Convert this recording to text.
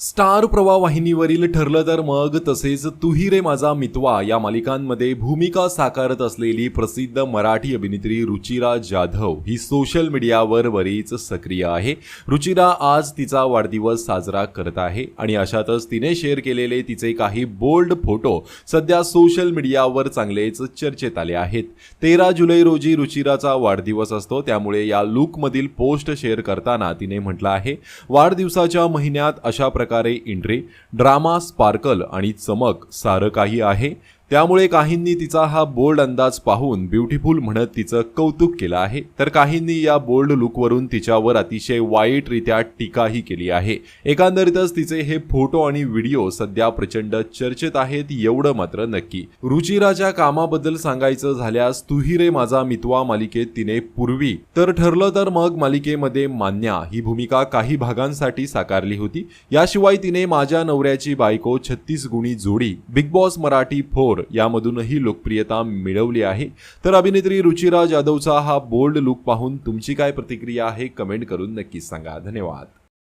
Star प्रवाह वाहिनीवरील ठरलं तर मग तसेच तुही रे माझा मितवा या मालिकांमध्ये भूमिका साकारत असलेली प्रसिद्ध मराठी अभिनेत्री रुचिरा जाधव ही सोशल मीडियावर बरीच सक्रिय आहे. रुचिरा आज तिचा वाढदिवस साजरा करत आहे आणि अशातच तिने शेअर केलेले तिचे काही बोल्ड फोटो सध्या सोशल मीडियावर चांगलेच चर्चेत आले आहेत. तेरा जुलै रोजी रुचिराचा वाढदिवस असतो त्यामुळे या लुकमधील पोस्ट शेअर करताना तिने म्हटलं आहे वाढदिवसाच्या महिन्यात अशा प्रकारे एंट्री ड्रामा स्पार्कल आणि चमक सारं काही आहे. त्यामुळे काहींनी तिचा हा बोल्ड अंदाज पाहून ब्युटिफुल म्हणत तिचं कौतुक केलं आहे. तर काहींनी या बोल्ड लुकवरून तिच्यावर अतिशय वाईटरित्या टीकाही केली आहे. एकंदरीतच तिचे हे फोटो आणि व्हिडिओ सध्या प्रचंड चर्चेत आहेत एवढं मात्र नक्की. रुचिराच्या कामाबद्दल सांगायचं झाल्यास तुही रे माझा मितवा मालिकेत तिने पूर्वी. तर ठरलं तर मग मालिकेमध्ये मान्या ही भूमिका काही भागांसाठी साकारली होती. याशिवाय तिने माझ्या नवऱ्याची बायको छत्तीस गुणी जोडी बिग बॉस मराठी फोर यामधूनही लोकप्रियता मिळवली आहे. तर अभिनेत्री रुचिरा जाधवचा हा बोल्ड लुक पाहून तुमची काय प्रतिक्रिया आहे कमेंट करून नक्कीच सांगा. धन्यवाद.